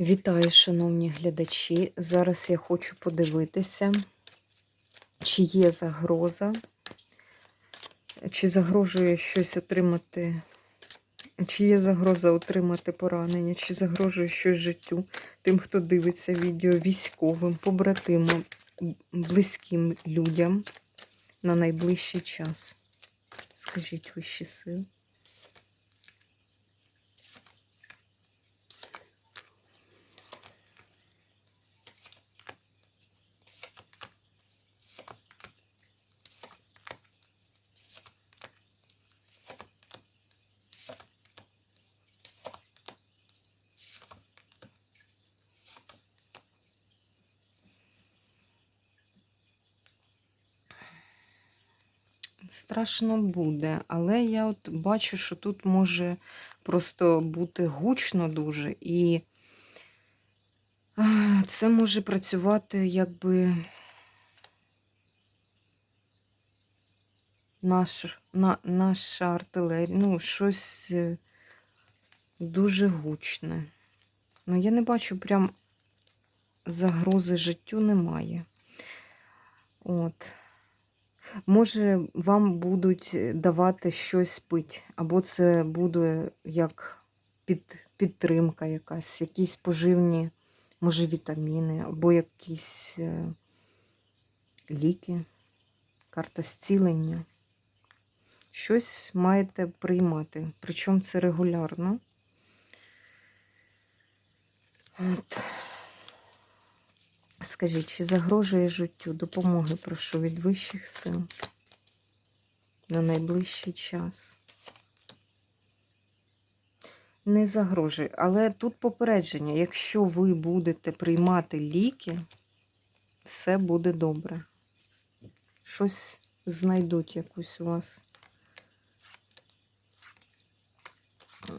Вітаю, шановні глядачі. Зараз я хочу подивитися, чи є загроза, чи загрожує щось отримати, чи є загроза отримати поранення, чи загрожує щось життю тим, хто дивиться відео військовим, побратимам, близьким людям на найближчий час. Скажіть вищі сили. Страшно буде, але я от бачу, що тут може просто бути гучно дуже, і це може працювати якби наш, на, наша артилерія, ну, щось е, дуже гучне. Ну, я не бачу прям загрози життю немає. От. Може, вам будуть давати щось пить, або це буде як під, підтримка якась, якісь поживні, може, вітаміни, або якісь е, ліки, карта зцілення. Щось маєте приймати, причому це регулярно. От. Скажіть, чи загрожує життю? Допомоги прошу від вищих сил на найближчий час. Не загрожує. Але тут попередження, якщо ви будете приймати ліки, все буде добре. Щось знайдуть якусь у вас.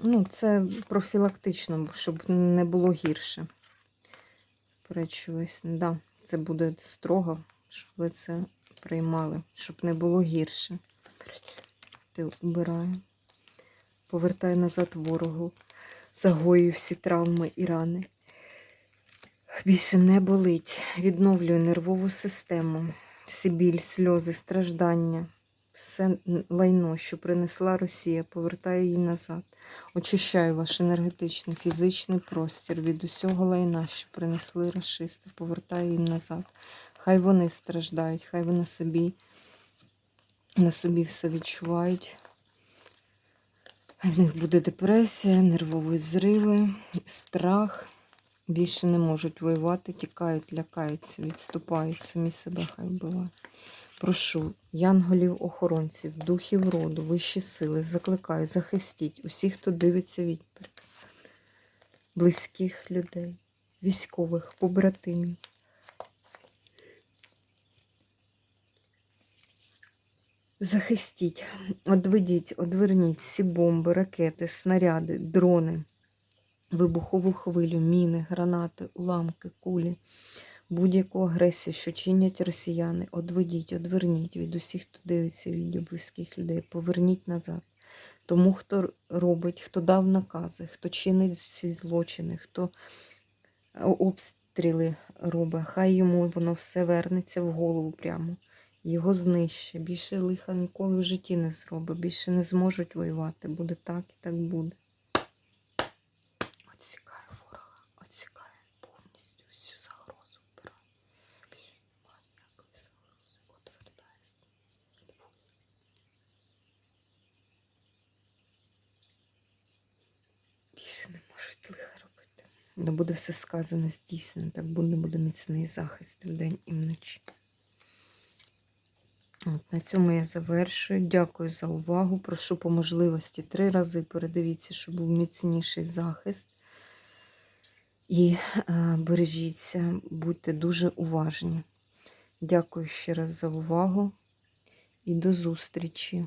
Ну, це профілактично, щоб не було гірше заперечуюсь. Да, це буде строго, щоб ви це приймали, щоб не було гірше. Ти убираю. Повертаю назад ворогу, загоюю всі травми і рани. Більше не болить. Відновлюю нервову систему, всі біль, сльози, страждання, все лайно, що принесла Росія, повертаю її назад. Очищаю ваш енергетичний, фізичний простір від усього лайна, що принесли расисти, повертаю їм назад. Хай вони страждають, хай вони собі на собі все відчувають. Хай в них буде депресія, нервові зриви, страх. Більше не можуть воювати, тікають, лякаються, відступають, самі себе хай вбивають. Прошу янголів-охоронців, духів роду, вищі сили, закликаю, захистіть усіх, хто дивиться відповідь, близьких людей, військових, побратимів. Захистіть, одведіть, одверніть всі бомби, ракети, снаряди, дрони, вибухову хвилю, міни, гранати, уламки, кулі будь-яку агресію, що чинять росіяни, одведіть, одверніть від усіх, хто дивиться відео близьких людей, поверніть назад. Тому, хто робить, хто дав накази, хто чинить ці злочини, хто обстріли робить, хай йому воно все вернеться в голову прямо. Його знищить. Більше лиха ніколи в житті не зробить, більше не зможуть воювати. Буде так і так буде. Більше не можуть лиха робити. Не буде все сказане, здійснено, так буде, буде міцний захист вдень і вночі. От, На цьому я завершую. Дякую за увагу. Прошу по можливості три рази передивіться, щоб був міцніший захист. І е, бережіться, будьте дуже уважні. Дякую ще раз за увагу і до зустрічі!